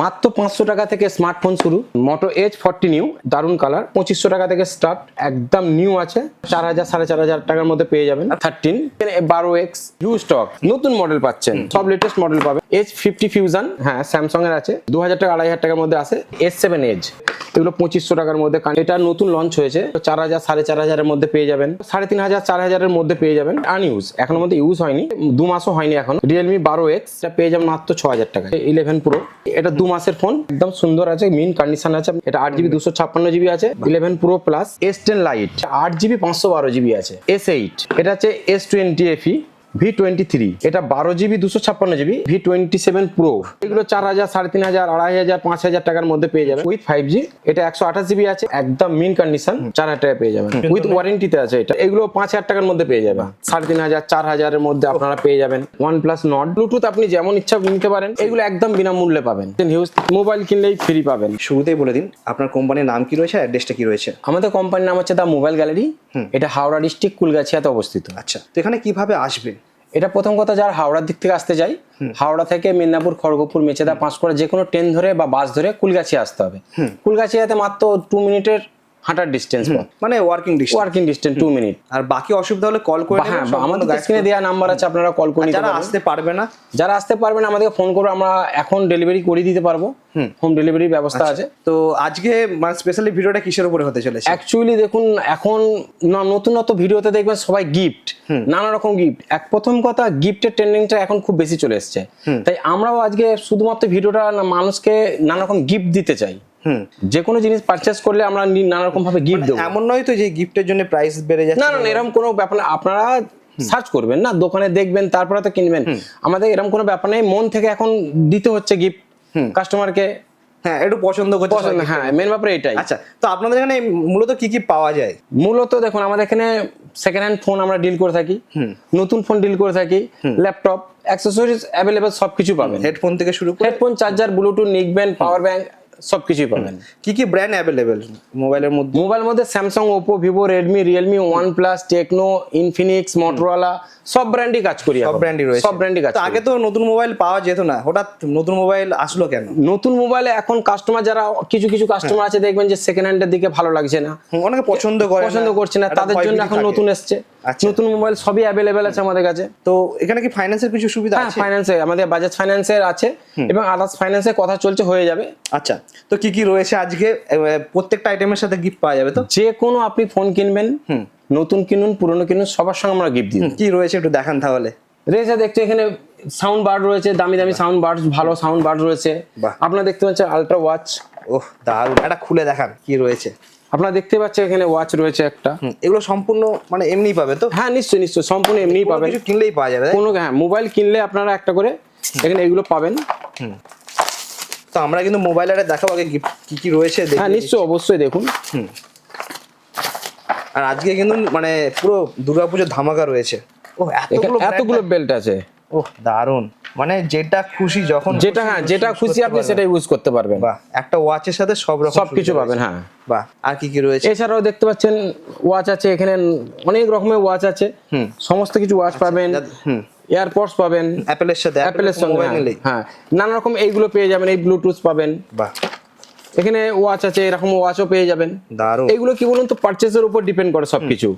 মাত্র পাঁচশো টাকা থেকে স্মার্টফোন শুরু। মোটো এজ ফর্টি নিউ দারুণ কালার পঁচিশশো টাকা থেকে স্টার্ট একদম নিউ আছে। চার হাজার সাড়ে চার হাজার টাকার মধ্যে পেয়ে যাবেন। থার্টিন বারো এক্স ইউ স্টক নতুন মডেল পাচ্ছেন। সব লেটেস্ট মডেল পাবেন। এজ ফিফটি ফিউশন হ্যাঁ স্যামসং এর আছে। দু হাজার টাকা আড়াই হাজার টাকার মধ্যে আছে এস সেভেন এজ এগুলো পঁচিশশো টাকার মধ্যে কারণ এটা নতুন লঞ্চ হয়েছে। চার হাজার সাড়ে চার হাজারের মধ্যে পেয়ে যাবেন। সাড়ে তিন হাজার চার হাজারের মধ্যে পেয়ে যাবেন। আনইউজ এখনও মধ্যে ইউজ হয়নি। দু মাসও হয়নি এখন। রিয়েলমি বারো এক্স এটা পেয়ে যাবেন মাত্র ছ হাজার টাকা ইলেভেন প্রো এটা দু মাসের ফোন একদম সুন্দর আছে মিন কন্ডিশন আছে, এটা আট জিবি দুশো ছাপ্পান্ন জিবি আছে eleven pro plus S ten lite আট জিবি পাঁচশো বারো জিবি আছে এস এইট এটা হচ্ছে S twenty FE V twenty three এটা বারো জিবি দুশো ছাপ্পান্ন GB V twenty seven pro এগুলো চার হাজার সাড়ে তিন হাজার আড়াই হাজার পাঁচ হাজার টাকার মধ্যে পেয়ে যাবেন। উইথ ফাইভ জি এটা একশো আঠাশ জিবি আছে একদম মিন কন্ডিশন চার হাজার টাকা পেয়ে যাবেন। উইথ ওয়ারেন্টিতে আছে এটা। এগুলো পাঁচ হাজার টাকার মধ্যে পেয়ে যাবেন। সাড়ে তিন হাজার চার হাজারের মধ্যে আপনারা পেয়ে যাবেন। ওয়ান প্লাস নট ব্লুটুথ আপনি যেমন ইচ্ছা নিতে পারেন এগুলো একদম বিনামূল্যে পাবেন। হিউজ মোবাইল কিনলেই ফ্রি পাবেন। শুরুতেই বলে দিন আপনার কোম্পানির নাম কি রয়েছে অ্যাড্রেসটা কি রয়েছে? আমাদের কোম্পানির নাম হচ্ছে দা মোবাইল গ্যালারি। এটা হাওড়া ডিস্ট্রিক্ট কুলগাছিয়াতে অবস্থিত। আচ্ছা তো এখানে কীভাবে আসবে? এটা প্রথম কথা যারা হাওড়ার দিক থেকে আসতে যাই হাওড়া থেকে মেদিনীপুর খড়গপুর মেচেদা পাঁশকুড়া যে কোনো ট্রেন ধরে বা বাস ধরে কুলগাছিয়া আসতে হবে। কুলগাছিয়াতে মাত্র টু মিনিটের হাঁটার ডিস্টেন্স মানে working distance working distance two minute আর বাকি অসুবিধা হলে কল করে হ্যাঁ আমাদের স্ক্রিনে দেওয়া নাম্বার আছে আপনারা কল করে যারা আসতে পারবে না? যারা আসতে পারবেন আমাদেরকে ফোন করে আমরা এখন ডেলিভারি করে দিতে পারব। হোম। ডেলিভারি ব্যবস্থা আছে। তো আজকে মানে স্পেশালি ভিডিওটা কিসের উপরে হতে চলেছে? অ্যাকচুয়ালি দেখুন এখন ন- নতুন নতুন ভিডিওতে দেখবেন সবাই গিফট নানা রকম গিফট এক প্রথম কথা গিফটের ট্রেন্ডিংটা এখন খুব বেশি চলে এসছে। তাই আমরাও আজকে শুধুমাত্র ভিডিওটা না মানুষকে নানা রকম গিফট দিতে চাই। যে কোনো জিনিস পারচেস করলে আমরা নানা রকম ভাবে গিফট দেবো। এমন নয় তো যে গিফটের জন্য প্রাইস বেড়ে যাচ্ছে না না না, এরকম কোনো ব্যাপার না আপনারা সার্চ করবেন না দোকানে দেখবেন তারপরে তো কিনবেন। আমাদের এরকম কোনো ব্যাপার নেই মন থেকে এখন দিতে হচ্ছে গিফট কাস্টমারকে হ্যাঁ একটু পছন্দ করছে পছন্দ হ্যাঁ মেন ব্যাপার এটাই। আচ্ছা তো আপনাদের এখানে মূলত কি কি পাওয়া যায়? মূলত দেখুন আমাদের এখানে সেকেন্ড হ্যান্ড ফোন আমরা ডিল করে থাকি। নতুন ফোন ডিল করে থাকি ল্যাপটপ অ্যাক্সেসরিজ অ্যাভেলেবেল সবকিছু পাবেন। হেডফোন থেকে শুরু করে headphone charger Bluetooth নিকবেন power bank সবকিছুই পাবেন। কি কি ব্র্যান্ড অ্যাভেলেবেল মোবাইলের মধ্যে? মোবাইল মধ্যে Samsung Oppo Vivo Redmi Realme One Plus Tecno Infinix Motorola সব ব্র্যান্ডই কাজ করি সব ব্র্যান্ডই রয়েছে। সব ব্র্যান্ডই কাজ আগে তো নতুন মোবাইল পাওয়া যেত না হঠাৎ নতুন মোবাইল আসলো কেন? নতুন মোবাইলে এখন কাস্টমার যারা কিছু কিছু কাস্টমার আছে দেখবেন যে সেকেন্ড হ্যান্ডের দিকে ভালো লাগছে না। অনেকে পছন্দ করে পছন্দ করছে না তাদের জন্য এখন নতুন এসছে। নতুন মোবাইল সবই অ্যাভেলেবেল আছে আমাদের কাছে। তো এখানে কি ফাইন্যান্সের কিছু সুবিধা হ্যাঁ আছে? ফাইন্যান্সে আমাদের বাজাজ ফাইন্যান্সের আছে এবং আদার্স ফাইন্যান্সের কথা চলছে হয়ে যাবে। আচ্ছা তো কি কি রয়েছে আজকে? প্রত্যেকটা আইটেমের সাথে গিফট পাওয়া যাবে তো? যে কোনো আপনি ফোন কিনবেন নতুন কিনুন পুরনো কিনুন সবার সঙ্গে আমরা গিফট দিই কি রয়েছে একটু দেখান তাহলে? রয়েছে দেখতে এখানে সাউন্ড বার্ড রয়েছে দামি দামি সাউন্ড বার্ড ভালো সাউন্ড বার্ড রয়েছে। আপনারা দেখতে পাচ্ছেন আলট্রা ওয়াচ ওহ দারুণ এটা খুলে দেখান কি রয়েছে। আপনারা দেখতে পাচ্ছেন এখানে ওয়াচ রয়েছে একটা। এগুলো সম্পূর্ণ মানে এমনি পাবে তো? হ্যাঁ নিশ্চয়ই নিশ্চয়ই সম্পূর্ণ এমনিই কোনো পাবেন। কিছু কিনলেই পাওয়া যাবে? কোনো হ্যাঁ মোবাইল কিনলে আপনারা একটা করে এখানে এগুলো পাবেন। তো আমরা কিন্তু মোবাইলের দেখাবো আগে কি কি রয়েছে। হ্যাঁ নিশ্চয়ই অবশ্যই দেখুন। আর আজকে কিন্তু মানে পুরো দুর্গাপুজোর ধামাকা রয়েছে। ও এতগুলো এতগুলো বেল্ট আছে। ও দারুণ। মানে যেটা খুশি যখন যেটা হ্যাঁ যেটা খুশি আপনি সেটা ইউজ করতে পারবেন। বাহ একটা ওয়াচের সাথে সব রকম সব কিছু পাবেন হ্যাঁ। বাহ আর কি কি রয়েছে? এছাড়াও দেখতে পাচ্ছেন ওয়াচ আছে এখানে অনেক রকমের ওয়াচ আছে। সমস্ত কিছু ওয়াচ পাবেন যাদ- হুম। এয়ারপডস পাবেন অ্যাপেলের সাথে অ্যাপেলের সঙ্গে হ্যাঁ, হ্যাঁ নানা রকম এইগুলো পেয়ে যাবেন এই ব্লুটুথ পাবেন। বাহ। এখানে ওয়াচ আছে এরকম ওয়াচও পেয়ে যাবেন। দারুণ। এইগুলো কি বলুন তো পারচেসের উপর ডিপেন্ড করে সবকিছু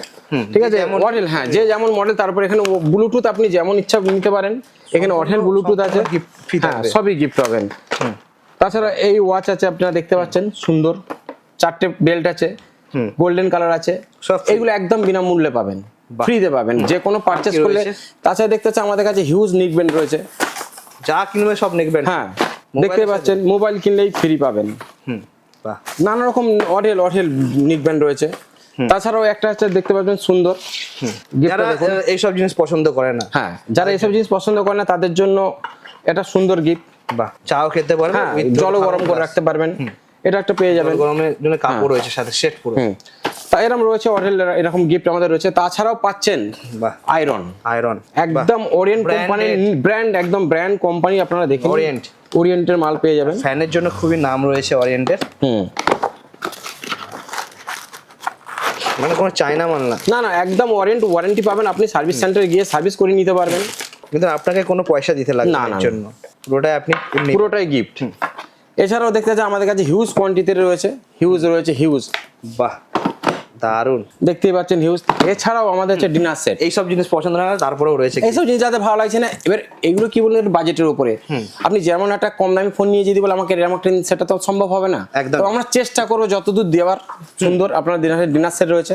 ঠিক আছে? মডেল হ্যাঁ যে যেমন মডেল তারপর এখানে ব্লুটুথ আপনি যেমন ইচ্ছা নিতে পারেন। এখানে অঠেল ব্লুটুথ আছে। হ্যাঁ সবই গিফট পাবেন। তাছাড়া এই ওয়াচ আছে আপনারা দেখতে পাচ্ছেন সুন্দর। চারটে বেল্ট আছে গোল্ডেন কালার আছে। এগুলো একদম বিনামূল্যে পাবেন। ফ্রিতে পাবেন। যে কোনো পারচেস করলে তাছাড়া দেখতে পাচ্ছেন আমাদের কাছে হিউজ নিক ব্যান্ড রয়েছে। যা কিনবে সব নেকবেন হ্যাঁ দেখতে পাচ্ছেন মোবাইল কিনলেই ফ্রি পাবেন। নানা রকম অঢেল অঢেল নিক ব্যান্ড রয়েছে। তাছাড়াও একটা হচ্ছে দেখতে পাচ্ছেন সুন্দর। যারা এইসব জিনিস পছন্দ করে না। হ্যাঁ যারা এইসব জিনিস পছন্দ করে না তাদের জন্য এটা সুন্দর গিফট বা চাও খেতে পারবেন হ্যাঁ জল গরম করে রাখতে পারবেন। এটা একটা পেয়ে যাবেন। গরমের জন্য কাপড় রয়েছে সাথে সেট পুরো। এরকম রয়েছে অঢেল এরকম গিফট আমাদের রয়েছে। তাছাড়াও পাচ্ছেন বাহ। আয়রন আয়রন একদম ওরিয়েন্ট। কোম্পানির ব্র্যান্ড একদম ব্র্যান্ড কোম্পানি আপনারা দেখুন Orient। ওরিয়েন্টের মাল পেয়ে যাবেন। ফ্যানের জন্য খুবই নাম রয়েছে অরিয়েন্টের হুম। মানে কোনো চায়না মাল না। না না একদম ওয়ারেন্ট ওয়ারেন্টি পাবেন। আপনি সার্ভিস সেন্টারে গিয়ে সার্ভিস করে নিতে পারবেন। কিন্তু আপনাকে কোনো পয়সা দিতে লাগবে না, না এর জন্য। পুরোটাই আপনি পুরোটাই গিফট এছাড়াও দেখতে পাচ্ছেন আমাদের কাছে হিউজ কোয়ান্টিটিতে রয়েছে। হিউজ রয়েছে হিউজ বাহ। দারুণ দেখতেই পাচ্ছেন হিউজ এছাড়াও আমাদের হচ্ছে ডিনার সেট এইসব জিনিস পছন্দ না তারপরেও রয়েছে? এইসব জিনিস যাতে ভালো লাগছে না এবার এগুলো কি বললেন বাজেটের উপরে? আপনি যেমন একটা কম দামি ফোন নিয়ে যদি বলে আমাকে এরকম একটা সেটা তো সম্ভব হবে না। একদম। আমরা চেষ্টা করব যতদূর দেওয়ার সুন্দর আপনার ডিনার সেট ডিনার সেট রয়েছে।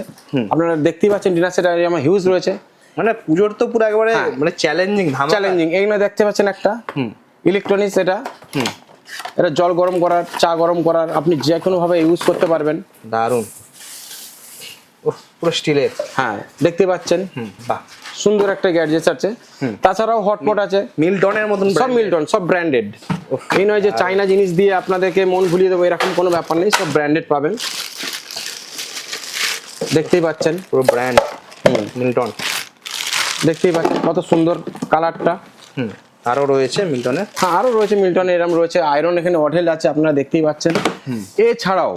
আপনারা দেখতেই পাচ্ছেন ডিনার সেট আমার হিউজ রয়েছে। মানে পুজোর তো পুরো একেবারে হ্যাঁ। মানে চ্যালেঞ্জিং চ্যালেঞ্জিং এগুলো দেখতে পাচ্ছেন একটা। ইলেকট্রনিক্স এটা। হুম। এটা জল গরম করার চা গরম করার আপনি যে কোনো ভাবে ইউজ করতে পারবেন। দারুণ ওহ, পুরো স্টিলের। হ্যাঁ দেখতে পাচ্ছেন। বাহ। সুন্দর একটা গ্যাডজেট আছে। তাছাড়াও হটপট আছে। মিল্টনের মতন সব মিল্টন সব ব্র্যান্ডেড এই নয় যে চাইনা জিনিস দিয়ে আপনাদেরকে মন ভুলিয়ে দেবো এরকম কোনো ব্যাপার নেই সব ব্র্যান্ডেড পাবেন। দেখতেই পাচ্ছেন। পুরো ব্র্যান্ড মিল্টন দেখতেই পাচ্ছেন কত সুন্দর কালারটা। হুম আরও রয়েছে মিল্টনের হ্যাঁ আরও রয়েছে মিল্টন এরম রয়েছে আয়রন এখানে অঢেল আছে আপনারা দেখতেই পাচ্ছেন। এছাড়াও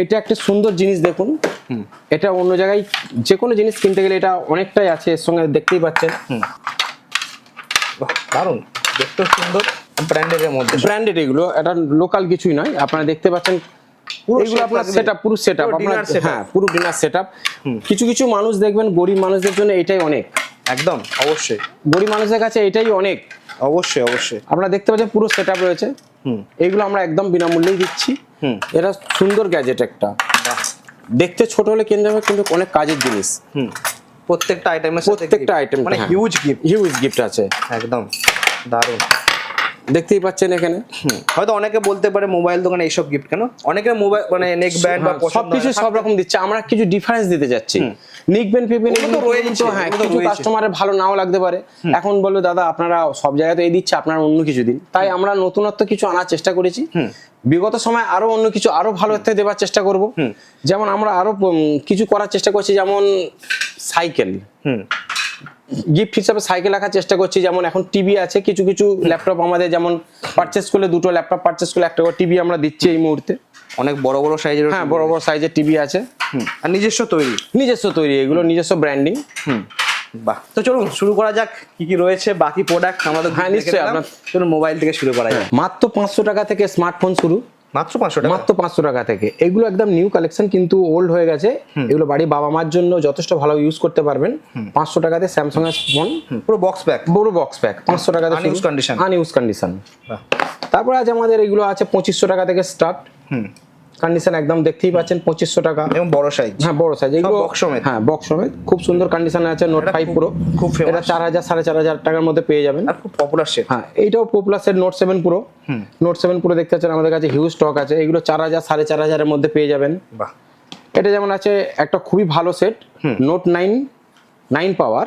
এটা একটা সুন্দর জিনিস দেখুন। এটা অন্য জায়গায় যে কোনো জিনিস কিনতে গেলে এটা অনেকটাই আছে এর সঙ্গে দেখতেই পাচ্ছেন। দারুণ দেখতেও সুন্দর ব্র্যান্ডের মধ্যে। ব্র্যান্ডেড এগুলো এটা লোকাল কিছুই নয়। আপনারা দেখতে পাচ্ছেন এগুলো আপনার। সেটআপ পুরো সেটআপ আপনার হ্যাঁ পুরো ডিনার সেটআপ কিছু কিছু মানুষ দেখবেন গরিব মানুষদের জন্য এটাই অনেক। একদম অবশ্যই। গরিব মানুষের কাছে এটাই অনেক। অবশ্যই অবশ্যই। আপনারা দেখতে পাচ্ছেন পুরো সেটআপ রয়েছে। হুম। এইগুলো আমরা একদম বিনামূল্যেই দিচ্ছি। এটা সুন্দর গ্যাজেট একটা। দেখতে ছোট হলে কিনতে হবে কিন্তু অনেক কাজের জিনিস। হুম। প্রত্যেকটা আইটেমের প্রত্যেকটা আইটেম মানে হিউজ গিফট হিউজ গিফট আছে। একদম। দারুণ দেখতেই পাচ্ছেন এখানে। হয়তো অনেকে বলতে পারে মোবাইল দোকানে এইসব গিফট কেন? অনেকের মোবাইল মানে নেক ব্যান্ড বা হ্যাঁ, পছন্দ সবকিছু সব রকম দিচ্ছে। আমরা কিছু ডিফারেন্স দিতে যাচ্ছি। নিকবেন ফিকবেন ওগুলো তো কিন্তু হ্যাঁ কিছু কাস্টমারের ভালো নাও লাগতে পারে। এখন বলল দাদা আপনারা সব জায়গায় তো এই দিচ্ছে আপনারা অন্য কিছু দিন তাই আমরা নতুনত্ব কিছু আনার চেষ্টা করেছি। বিগত সময় আরও অন্য কিছু আরও ভালো দেওয়ার চেষ্টা করব। যেমন আমরা আরও কিছু করার চেষ্টা করছি যেমন সাইকেল। হুম। গিফট হিসাবে সাইকেল রাখার চেষ্টা করছি যেমন এখন টিভি আছে কিছু কিছু ল্যাপটপ আমাদের যেমন পারচেস করলে দুটো ল্যাপটপ পারচেস করলে একটা টিভি আমরা দিচ্ছি এই মুহূর্তে। অনেক বড় বড় সাইজের হ্যাঁ বড় বড় সাইজের টিভি আছে। আর নিজস্ব তৈরি? নিজস্ব তৈরি এগুলো নিজস্ব ব্র্যান্ডিং হুম। বাহ। তো চলুন শুরু করা যাক কি কি রয়েছে বাকি প্রোডাক্ট আমাদের হ্যাঁ, নিশ্চয়ই, আপনার- চলুন মোবাইল থেকে শুরু করা যাক। মাত্র পাঁচশো টাকা থেকে স্মার্টফোন শুরু। মাত্র পাঁচশো টাকা? মাত্র পাঁচশো টাকা থেকে। এগুলো একদম নিউ কালেকশন কিন্তু ওল্ড হয়ে গেছে। এগুলো বাড়ি বাবা মার জন্য যথেষ্ট ভালো ইউজ করতে পারবেন। পাঁচশো টাকাতে স্যামসাং এর ফোন পুরো বক্স প্যাক বড় বক্স প্যাক পাঁচশো টাকাতে Unused condition। আনইউজ কন্ডিশন তারপরে আছে আমাদের এগুলো আছে পঁচিশশো টাকা থেকে স্টার্ট কন্ডিশন একদম দেখতেই পাচ্ছেন পঁচিশশো টাকা। এবং বড় সাইজ হ্যাঁ বড় সাইজ এগুলো বক্স সমেত? হ্যাঁ বক্স সমেত। খুব সুন্দর কন্ডিশনে আছে নোট ফাইভ পুরো খুব। এটা চার হাজার সাড়ে চার হাজার টাকার মধ্যে পেয়ে যাবেন। আর খুব পপুলার সেট হ্যাঁ এইটাও পপুলার সেট নোট সেভেন পুরো নোট সেভেন পুরো দেখতে পাচ্ছেন আমাদের কাছে হিউজ স্টক আছে। এগুলো চার হাজার সাড়ে চার হাজারের মধ্যে পেয়ে যাবেন। বাহ। এটা যেমন আছে একটা খুবই ভালো set note nine nine power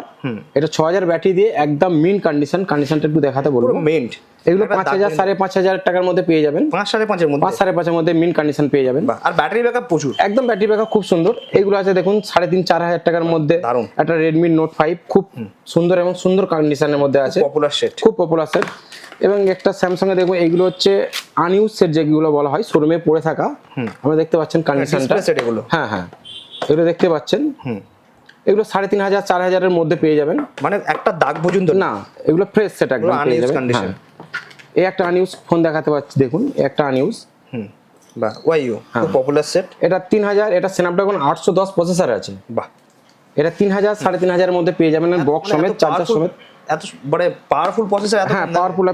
এটা ছ হাজার ব্যাটারি দিয়ে একদম মিন কন্ডিশন কন্ডিশনটা একটু দেখাতে বলব। মেন্ট এগুলো পাঁচ হাজার সাড়ে পাঁচ হাজার টাকার মধ্যে পেয়ে যাবেন। পাঁচ সাড়ে পাঁচের মধ্যে? পাঁচ সাড়ে পাঁচের মধ্যে মিন কন্ডিশন পেয়ে যাবেন। আর ব্যাটারি ব্যাকআপ প্রচুর। একদম ব্যাটারি ব্যাকআপ খুব সুন্দর। এগুলো আছে দেখুন সাড়ে তিন চার হাজার টাকার মধ্যে। একটা রেডমি নোট ফাইভ খুব সুন্দর এবং সুন্দর কন্ডিশনের মধ্যে আছে। পপুলার সেট খুব পপুলার সেট এবং একটা স্যামসাং এ দেখুন এইগুলো হচ্ছে আনইউজ সেট যেগুলো বলা হয় শোরুমে পড়ে থাকা। আমরা দেখতে পাচ্ছেন কন্ডিশনটা হ্যাঁ হ্যাঁ। এগুলো দেখতে পাচ্ছেন। হুম। এগুলো সাড়ে তিন হাজার চার হাজারের মধ্যে পেয়ে যাবেন। মানে একটা দাগ পর্যন্ত না? এগুলো ফ্রেশ সেট একদম পেয়ে যাবেন। হ্যাঁ। এই একটা আনইউজ ফোন দেখাতে পাচ্ছি দেখুন একটা আনইউজ হুম বাহ ওয়াই ইউ খুব পপুলার সেট এটা তিন হাজার এটা স্ন্যাপড্রাগন আটশো দশ প্রসেসর আছে। বাহ। এটা তিন হাজার সাড়ে তিন হাজারের মধ্যে পেয়ে যাবেন। বক্স মানে সমেত এত চার্জার সমেত। এত মানে পাওয়ারফুল প্রসেসর এত হ্যাঁ? পাওয়ারফুল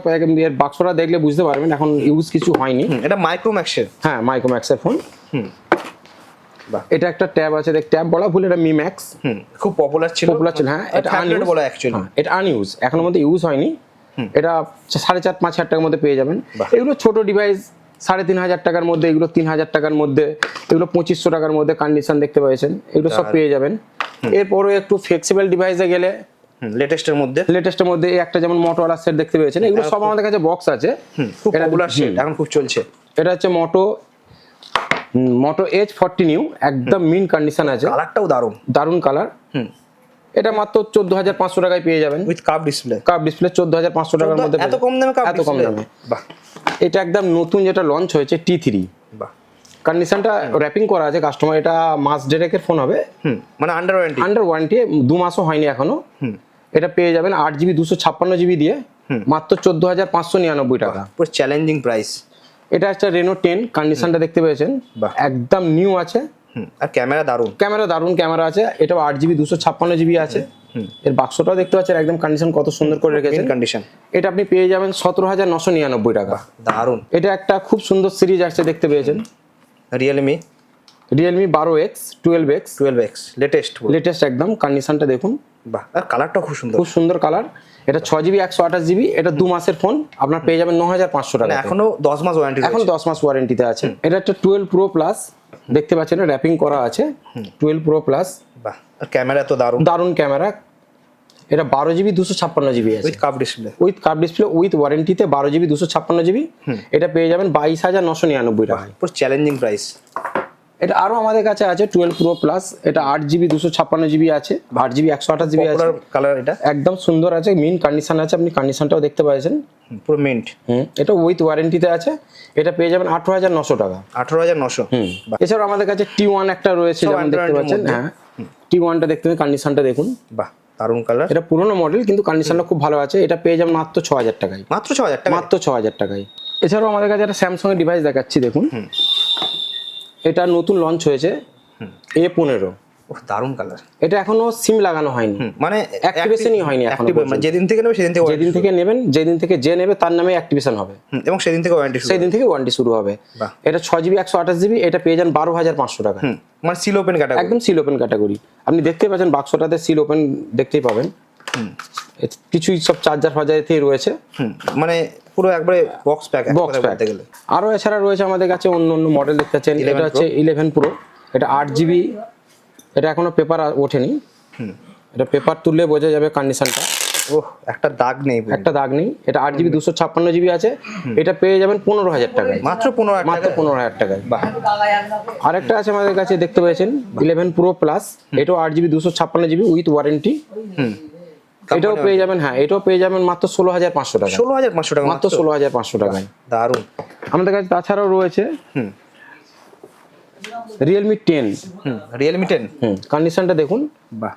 এর বাক্সটা দেখলে বুঝতে পারবেন এখন ইউজ কিছু হয়নি। এটা মাইক্রোম্যাক্সের হ্যাঁ মাইক্রোম্যাক্সের ফোন হুম। এটা একটা ট্যাব আছে দেখ ট্যাব বলা ভুল এটা মি ম্যাক্স হুম খুব পপুলার ছিল। পপুলার ছিল হ্যাঁ এটা unused। বলা অ্যাকচুয়ালি হ্যাঁ, এটা আনইউজ এখনও মধ্যে ইউজ হয়নি। এটা সাড়ে চার পাঁচ হাজার টাকার মধ্যে পেয়ে যাবেন। এগুলো ছোট ডিভাইস সাড়ে তিন হাজার টাকার মধ্যে এগুলো তিন হাজার টাকার মধ্যে এগুলো পঁচিশশো টাকার মধ্যে কন্ডিশন দেখতে পেয়েছেন এগুলো সব পেয়ে যাবেন। এরপরও একটু ফ্লেক্সিবল ডিভাইসে গেলে লেটেস্টের মধ্যে। লেটেস্টের মধ্যে এই একটা যেমন মোটোলা সেট দেখতে পেয়েছেন এগুলো সব আমাদের কাছে বক্স আছে। খুব এটা- পপুলার সেট এখন খুব চলছে। এটা হচ্ছে Moto Moto edge forty new একদম মিন কন্ডিশন আছে। কালারটাও দারুণ। দারুণ কালার হুম। এটা মাত্র চোদ্দ হাজার পাঁচশো টাকায় পেয়ে যাবেন। With curve display curve display চোদ্দ হাজার পাঁচশো টাকার মধ্যে এত কম দামে এত কম দামে। বাহ। এটা একদম নতুন যেটা লঞ্চ হয়েছে টি থ্রি কন্ডিশনটা র্যাপিং করা আছে। কাস্টমার এটা মাস ডেরেকের ফোন হবে। হুম মানে আন্ডার ওয়ারেন্টি আন্ডার ওয়ারেন্টি দু মাসও হয়নি এখনও। এটা পেয়ে যাবেন আট জিবি দুশো ছাপ্পান্ন জিবি দিয়ে। মাত্র চোদ্দ হাজার পাঁচশো নিরানব্বই টাকা। পুরো চ্যালেঞ্জিং প্রাইস এটা একটা রেনো টেন কন্ডিশনটা দেখতে পেয়েছেন। একদম নিউ আছে। আর ক্যামেরা দারুণ। ক্যামেরা দারুণ ক্যামেরা আছে। এটাও আট জিবি দুশো ছাপ্পান্ন জিবি আছে। এর বাক্সটাও দেখতে পাচ্ছেন একদম কন্ডিশন কত সুন্দর করে রেখেছেন। কন্ডিশন এটা আপনি পেয়ে যাবেন সতেরো হাজার নশো নিরানব্বই টাকা। দারুণ। এটা একটা খুব সুন্দর সিরিজ আসছে দেখতে পেয়েছেন। রিয়েলমি রিয়েলমি বারো X twelve X twelve X latest latest একদম কন্ডিশনটা দেখুন। বাহ কালারটা খুব সুন্দর। খুব সুন্দর কালার। এটা ছ জিবি একশো আঠাশ জিবি এটা দু মাসের ফোন। আপনার পেয়ে যাবেন ন হাজার পাঁচশো টাকা মানে এখনও দশ মাস ওয়ারেন্টি এখন দশ মাস ওয়ারেন্টিতে আছে। এটা একটা টুয়েলভ প্রো প্লাস দেখতে পাচ্ছেন র্যাপিং করা আছে। টুয়েলভ প্রো প্লাস বাহ আর ক্যামেরা তো দারুণ। দারুণ ক্যামেরা এটা বারো জিবি দুশো ছাপ্পান্ন জিবি আছে। With curve display with curve display with ওয়ারেন্টিতে বারো জিবি দুশো ছাপ্পান্ন জিবি এটা পেয়ে যাবেন বাইশ হাজার নশো নিরানব্বই পুরো চ্যালেঞ্জিং প্রাইস এটা আরও আমাদের কাছে আছে টুয়েলভ প্রো প্লাস এটা আট জিবি দুশো ছাপ্পান্ন জিবি আছে আট জিবি একশো আঠাশ জিবি আছে। কালার এটা? একদম সুন্দর আছে মিন কন্ডিশন আছে আপনি কন্ডিশনটাও দেখতে পাচ্ছেন। পুরো মিন্ট হুম এটা উইথ ওয়ারেন্টিতে আছে এটা পেয়ে যাবেন আঠারো হাজার নশো টাকা। আঠারো হাজার নশো? হুম এছাড়াও আমাদের কাছে টি ওয়ান একটা রয়েছে যেমন দেখতে পাচ্ছেন হ্যাঁ। টি ওয়ানটা দেখতে পাবেন কন্ডিশনটা দেখুন। বাহ দারুণ কালার এটা পুরোনো মডেল কিন্তু কন্ডিশনটা খুব ভালো আছে এটা পেয়ে যাবেন মাত্র ছ হাজার টাকায়। মাত্র ছ হাজার টাকা মাত্র ছ হাজার টাকায়। এছাড়াও আমাদের কাছে একটা স্যামসং এর ডিভাইস দেখাচ্ছি দেখুন। এটা নতুন লঞ্চ হয়েছে এ পনেরো। দারুণ কালার এটা এখনও সিম লাগানো হয়নি। মানে Activation-ই হয়নি এখনও মানে যেদিন থেকে নেবে সেদিন থেকে যেদিন থেকে নেবেন যেদিন থেকে যে নেবে তার নামে অ্যাক্টিভেশন হবে। এবং সেদিন থেকে ওয়ারেন্টি সেই দিন থেকে ওয়ারেন্টি শুরু হবে। এটা ছ জিবি একশো আঠাশ জিবি এটা পেয়ে যান বারো হাজার পাঁচশো টাকা। মানে সিল ওপেন ক্যাটাগরি একদম সিল ওপেন ক্যাটাগরি আপনি দেখতে পাচ্ছেন বাক্সটাতে সিল ওপেন দেখতেই পাবেন। কিছুই সব চার্জার ফার্জারেতেই রয়েছে। মানে পুরো একবারে বক্স প্যাক বক্স প্যাক গেলে। আরও এছাড়া রয়েছে আমাদের কাছে অন্য অন্য মডেল দেখতে পাচ্ছেন। এটা হচ্ছে ইলেভেন প্রো এটা আট জিবি এটা এখনও পেপার ওঠেনি। এটা পেপার তুললে বোঝা যাবে কন্ডিশনটা ওহ একটা দাগ নেই একটা দাগ নেই। এটা আট জিবি দুশো ছাপ্পান্ন জিবি আছে। এটা পেয়ে যাবেন পনেরো হাজার টাকায়। মাত্র পনেরো মাত্র পনেরো হাজার টাকায়। আরেকটা আছে আমাদের কাছে দেখতে পেয়েছেন। ইলেভেন প্রো প্লাস এটাও আট জিবি দুশো ছাপ্পান্ন জিবি উইথ ওয়ারেন্টি এটাও পেয়ে যাবেন হ্যাঁ এটাও পেয়ে যাবেন মাত্র ষোলো হাজার পাঁচশো টাকা। ষোলো হাজার পাঁচশো টাকা মাত্র ষোলো হাজার পাঁচশো টাকায়। দারুণ। আমাদের কাছে তাছাড়াও রয়েছে হুম। রিয়েলমি টেন হুম রিয়েলমি টেন হুম কন্ডিশনটা দেখুন। বাহ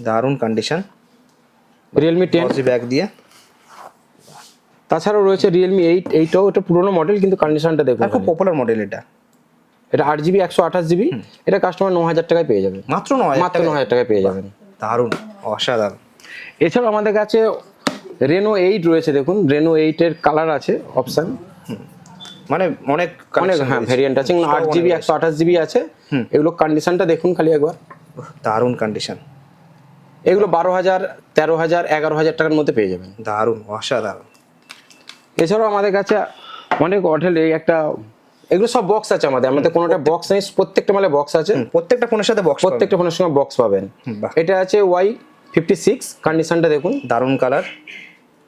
দারুণ কন্ডিশন রিয়েলমি টেন ব্যাগ দিয়ে। তাছাড়াও রয়েছে রিয়েলমি এইট এইটাও এটা পুরোনো মডেল কিন্তু কন্ডিশনটা দেখুন খুব পপুলার মডেল এটা। এটা আট জিবি একশো আঠাশ জিবি এটা কাস্টমার ন হাজার টাকায় পেয়ে যাবেন মাত্র ন মাত্র ন হাজার টাকায় পেয়ে যাবেন। দারুণ অসাধারণ। এছাড়াও আমাদের কাছে রেনো এইট রয়েছে দেখুন। রেনো এইটের কালার আছে অপশন মানে অনেক অনেক হ্যাঁ রয়েছে। ভেরিয়েন্ট আছে আট জিবি একশো আঠাশ জিবি আছে। এগুলো কন্ডিশনটা দেখুন খালি একবার। দারুণ কন্ডিশন এগুলো বারো হাজার তেরো হাজার এগারো হাজার টাকার মধ্যে পেয়ে যাবেন। দারুণ অসাধারণ। এছাড়াও আমাদের কাছে অনেক হোটেল এই একটা এগুলো সব বক্স আছে আমাদের। আমাদের কোনোটা বক্স নেই প্রত্যেকটা মালে বক্স আছে। প্রত্যেকটা ফোনের সাথে বক্স প্রত্যেকটা ফোনের সঙ্গে বক্স পাবেন। এটা আছে ওয়াই ফিফটি সিক্স কন্ডিশনটা দেখুন দারুণ কালার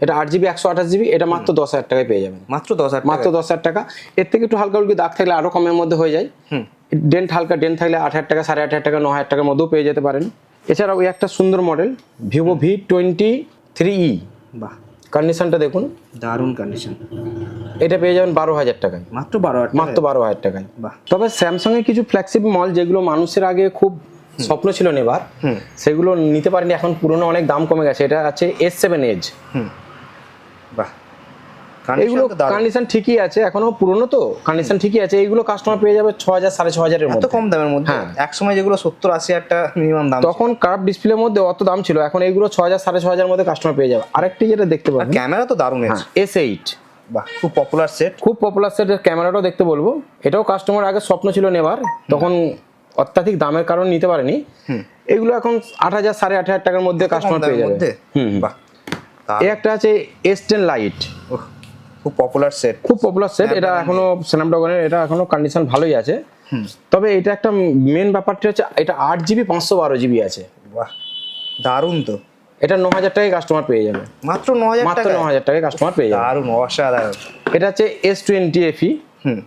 এটা আট জিবি একশো আঠাশ জিবি এটা মাত্র দশ হাজার টাকায় পেয়ে যাবেন। মাত্র দশ হাজার মাত্র দশ হাজার টাকা। এর থেকে একটু হালকা উল্কি দাগ থাকলে আরও কমের মধ্যে হয়ে যায়। হুম। ডেন্ট হালকা ডেন্ট থাকলে আট হাজার টাকা সাড়ে আট হাজার টাকা ন হাজার টাকার মধ্যেও পেয়ে যেতে পারেন। এছাড়াও ওই একটা সুন্দর model Vivo V twenty three E বাহ। কন্ডিশনটা দেখুন। দারুণ কন্ডিশন এটা পেয়ে যাবেন বারো হাজার টাকায়। মাত্র বারো হাজার মাত্র বারো হাজার টাকায়। বাহ। তবে স্যামসাং এর কিছু ফ্ল্যাগশিপ মল যেগুলো মানুষের আগে খুব স্বপ্ন ছিল নেবার হুম। সেগুলো নিতে পারিনি এখন পুরনো অনেক দাম কমে গেছে এটা আছে এস সেভেন এজ হুম। বাহ। এগুলো কন্ডিশন ঠিকই আছে এখনও পুরনো তো কন্ডিশন ঠিকই আছে এইগুলো কাস্টমার পেয়ে যাবে ছ হাজার সাড়ে ছ হাজারের মধ্যে। কম দামের মধ্যে? হ্যাঁ। এক সময় যেগুলো সত্তর আশি একটা মিনিমাম দাম তখন কার্ভ ডিসপ্লের মধ্যে অত দাম ছিল এখন এইগুলো ছ হাজার সাড়ে ছ হাজার মধ্যে কাস্টমার পেয়ে যাবে। আরেকটি যেটা দেখতে পাবেন। ক্যামেরা তো দারুণ হ্যাঁ এস এইট বাহ খুব পপুলার সেট খুব পপুলার সেটের ক্যামেরাটাও দেখতে বলব। এটাও কাস্টমার আগে স্বপ্ন ছিল নেবার তখন অত্যাধিক দামের কারণ নিতে পারেনি। এগুলো এখন আট হাজার সাড়ে আট হাজার টাকার মধ্যে কাস্টমার পেয়ে যাবে। হুম। বাহ। এই একটা আছে এস টেন লাইট খুব পপুলার সেট খুব পপুলার সেট এটা এখনও স্ন্যাপড্রাগনের এটা এখনও কন্ডিশন ভালোই আছে। তবে এটা একটা মেন ব্যাপারটা হচ্ছে এটা আট জিবি পাঁচশো বারো জিবি আছে। বাহ দারুণ তো। এটা ন হাজার টাকায় কাস্টমার পেয়ে যাবে। মাত্র ন হাজার মাত্র ন হাজার টাকায় কাস্টমার পেয়ে যাবে। দারুণ অসাধারণ। এটা হচ্ছে এস টোয়েন্টি এফি হুম।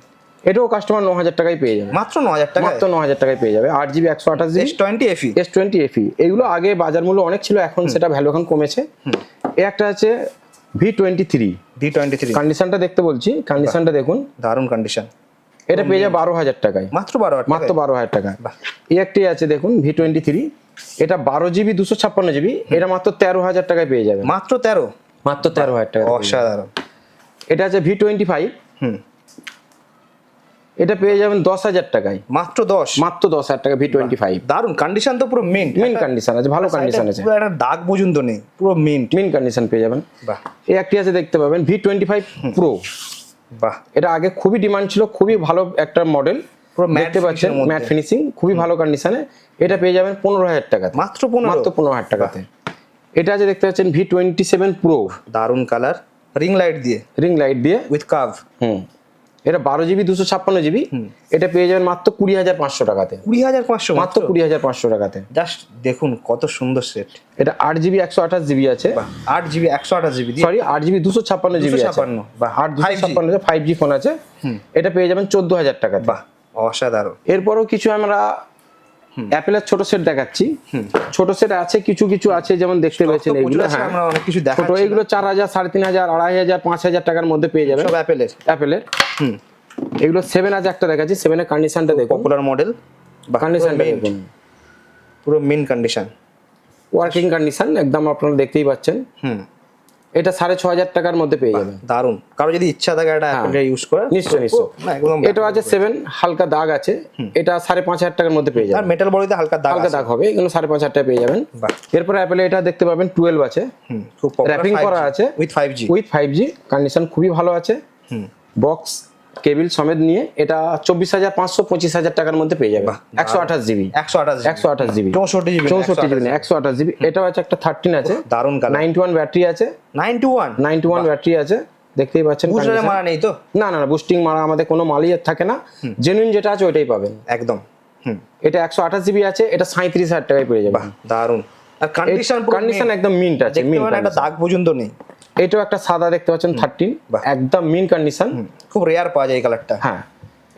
এটাও কাস্টমার ন হাজার টাকায় পেয়ে যাবে। মাত্র ন হাজার টাকা মাত্র ন হাজার টাকায় পেয়ে যাবে। আট জিবি একশো আঠাশ GB twenty FE S twenty FE এগুলো আগে বাজার মূল্য অনেক ছিল এখন সেটা ভ্যালু এখন কমেছে। এ একটা আছে V twenty three V twenty three কন্ডিশনটা দেখতে বলছি। কন্ডিশনটা দেখুন। দারুণ কন্ডিশন এটা পেয়ে যাবে বারো হাজার টাকায়। মাত্র বারো হাজার মাত্র বারো হাজার টাকা। এই একটি আছে দেখুন ভি টোয়েন্টি থ্রি এটা বারো জিবি দুশো ছাপ্পান্ন জিবি এটা মাত্র তেরো হাজার টাকায় পেয়ে যাবে। মাত্র তেরো? মাত্র তেরো হাজার টাকা অসাধারণ। এটা আছে ভি টোয়েন্টি ফাইভ হুম। এটা পেয়ে যাবেন দশ হাজার টাকায়। মাত্র দশ? মাত্র দশ হাজার টাকা ভি টোয়েন্টি ফাইভ। দারুণ কন্ডিশন তো পুরো মেন মেন কন্ডিশন আছে ভালো কন্ডিশন আছে। পুরো একটা দাগ পর্যন্ত নেই পুরো মেন মেন কন্ডিশন পেয়ে যাবেন। বাহ। এই একটি আছে দেখতে পাবেন ভি টোয়েন্টি ফাইভ প্রো বাহ। এটা আগে খুবই ডিমান্ড ছিল খুবই ভালো একটা মডেল পুরো দেখতে পাচ্ছেন। ম্যাট ফিনিশিং খুবই ভালো কন্ডিশনে এটা পেয়ে যাবেন পনেরো হাজার টাকা মাত্র পনেরো? মাত্র পনেরো হাজার টাকাতে। এটা আছে দেখতে পাচ্ছেন ভি টোয়েন্টি সেভেন প্রো দারুণ কালার রিং লাইট দিয়ে। রিং লাইট দিয়ে। With curve hmm. এটা বারো জিবি দুশো ছাপ্পান্ন জিবি। এটা পেয়ে যাবেন মাত্র কুড়ি হাজার পাঁচশো টাকাতে। কুড়ি হাজার পাঁচশো মাত্র? কুড়ি হাজার পাঁচশো টাকাতে। জাস্ট দেখুন কত সুন্দর সেট এটা আট জিবি একশো আঠাশ জিবি আছে। আট জিবি একশো আঠাশ জিবি সরি আট জিবি দুশো ছাপ্পান্ন জিবি ছাপ্পান্ন বা আট দুশো 5G ছাপ্পান্ন ফাইভ জি ফোন আছে এটা পেয়ে যাবেন চোদ্দ হাজার টাকা বাহ অসাধারণ। এরপরও কিছু আমরা অ্যাপেলের ছোট সেট দেখাচ্ছি। ছোট সেট আছে কিছু কিছু আছে যেমন দেখতে পেয়েছেন তো এগুলো হ্যাঁ। আমরা অনেক কিছু ছোট দেখাচ্ছি এগুলো চার হাজার সাড়ে তিন হাজার আড়াই হাজার পাঁচ হাজার টাকার মধ্যে পেয়ে যাবেন। সব অ্যাপেলের অ্যাপেলের হুম। এগুলো সেভেন আছে একটা দেখাচ্ছি সেভেনের কন্ডিশনটা দেখুন। পপুলার মডেল কন্ডিশনটা দেখুন। পুরো মিন কন্ডিশন ওয়ার্কিং কন্ডিশন একদম আপনারা দেখতেই পাচ্ছেন। হুম। এটা সাড়ে ছ হাজার টাকার মধ্যে পেয়ে যাবেন। দারুণ কারও যদি ইচ্ছা থাকে এটা ইউজ করে হ্যাঁ। নিশ্চয় নিশ্চয়। একদম এটা আছে সেভেন হালকা দাগ আছে। এটা সাড়ে পাঁচ হাজার টাকার মধ্যে পেয়ে আর মেটাল বডিতে হালকা দাগ হালকা দাগ হবে এগুলো সাড়ে পাঁচ হাজার টাকা পেয়ে যাবেন। এরপরে অ্যাপেলে এটা দেখতে পাবেন টুয়েলভ আছে। খুব করা আছে। With five G with five G condition খুবই ভালো আছে। বক্স কেবিল সমেত নিয়ে এটা চব্বিশ হাজার পাঁচশো পঁচিশ হাজার টাকার মধ্যে পেয়ে যাবে। একশো আঠাশ জিবি। 128 একশো আঠাশ জিবি। চৌষট্টি জিবি চৌষট্টি জিবি একশো আঠাশ জিবি। এটাও আছে একটা থার্টিন আছে। দারুণ নাইনটি ওয়ান ব্যাটারি আছে। 91 নাইনটি ওয়ান ব্যাটারি আছে। দেখতেই পাচ্ছেন মারা নেই তো? না না না বুস্টিং মারা আমাদের কোনো মালই থাকে না। জেনুইন যেটা আছে ওইটাই পাবেন। একদম। এটা একশো আঠাশ জিবি আছে এটা সাঁত্রিশ হাজার টাকায় পেয়ে যাবে দারুণ আর কন্ডিশন কন্ডিশন একদম মিন্ট আছে মিন পারেন একটা দাগ পর্যন্ত নেই। এটাও একটা সাদা দেখতে পাচ্ছেন থার্টিন। একদম মিন কন্ডিশন খুব রেয়ার পাওয়া যায় এই কালারটা হ্যাঁ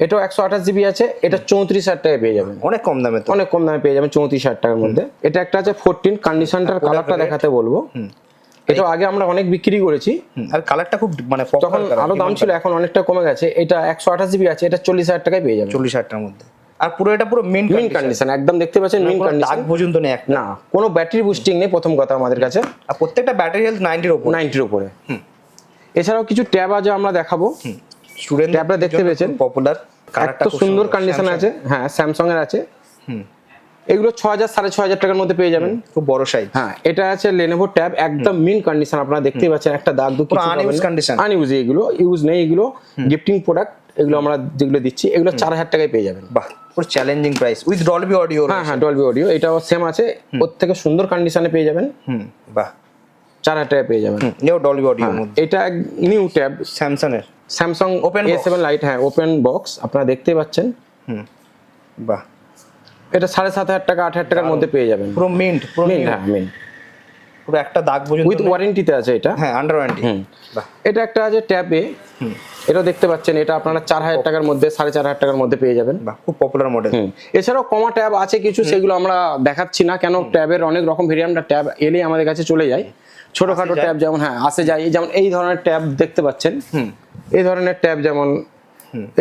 এটাও একশো আঠাশ জিবি আছে এটা চৌত্রিশ হাজার টাকায় পেয়ে যাবেন। অনেক কম দামে অনেক কম দামে পেয়ে যাবেন চৌত্রিশ হাজার টাকার মধ্যে। এটা একটা আছে ফোরটিন কন্ডিশনটার কালারটা দেখাতে বলব। এটা আগে আমরা অনেক বিক্রি করেছি। আর কালারটা খুব মানে তখন আরও দাম ছিল এখন অনেকটা কমে গেছে। এটা একশো আঠাশ জিবি আছে এটা চল্লিশ হাজার টাকায় পেয়ে যাবেন। চল্লিশ হাজারটার মধ্যে। আর পুরো এটা পুরো মিন মিন কন্ডিশন একদম দেখতে পাচ্ছেন মিন দাগ কন্ডিশন পর্যন্ত নেই না কোনো ব্যাটারি বুস্টিং নেই প্রথম কথা আমাদের কাছে। আর প্রত্যেকটা ব্যাটারি হেলথ নাইনটির ওপর নাইনটির উপরে। এছাড়াও কিছু ট্যাব আছে আমরা দেখাবো। স্টুডেন্ট ট্যাবটা দেখতে পেয়েছেন? পপুলার এত সুন্দর কন্ডিশন আছে। হ্যাঁ স্যামসাং এর আছে। হুম। এগুলো ছ হাজার সাড়ে ছ হাজার টাকার মধ্যে পেয়ে যাবেন। খুব বড় সাইজ হ্যাঁ এটা আছে লেনোভো ট্যাব একদম মিন কন্ডিশন আপনারা দেখতেই পাচ্ছেন একটা দাগ দু পুরো unused condition। আনইউজ এগুলো ইউজ নেই এগুলো। গিফটিং প্রোডাক্ট এগুলো আমরা যেগুলো দিচ্ছি এগুলো চার হাজার টাকায় পেয়ে যাবেন। বাহ। পুরো challenging price with Dolby audio হ্যাঁ হ্যাঁ ডলবি অডিও এটাও সেম আছে। ওর থেকে সুন্দর কন্ডিশনে পেয়ে যাবেন। হুম বাহ। চার হাজার টাকায় পেয়ে যাবেন। নিউ এও ডলবি অডিও এটা নিউ ট্যাব স্যামসাং এর Samsung open A seven lite হ্যাঁ ওপেন বক্স আপনারা দেখতেই পাচ্ছেন। হুম বাহ। এটা সাড়ে সাত হাজার টাকা আট হাজার টাকার মধ্যে পেয়ে যাবেন। পুরো মিন্ট পুরো মিন্ট হ্যাঁ মিন পুরো একটা দাগ পর্যন্ত উইথ ওয়ারেন্টিতে আছে এটা? হ্যাঁ আন্ডার ওয়ারেন্টি বাহ। এটা একটা আছে ট্যাবে এটাও দেখতে পাচ্ছেন এটা আপনারা চার হাজার টাকার মধ্যে সাড়ে চার হাজার টাকার মধ্যে পেয়ে যাবেন। খুব পপুলার মডেল এছাড়াও কমা ট্যাব আছে কিছু সেগুলো আমরা দেখাচ্ছি না কেন ট্যাবের অনেক রকম ভেরিয়েন্ট ট্যাব এলেই আমাদের কাছে চলে যায়। ছোটখাটো ট্যাব যেমন হ্যাঁ আসে যায়। যেমন এই ধরনের ট্যাব দেখতে পাচ্ছেন। এই ধরনের ট্যাব যেমন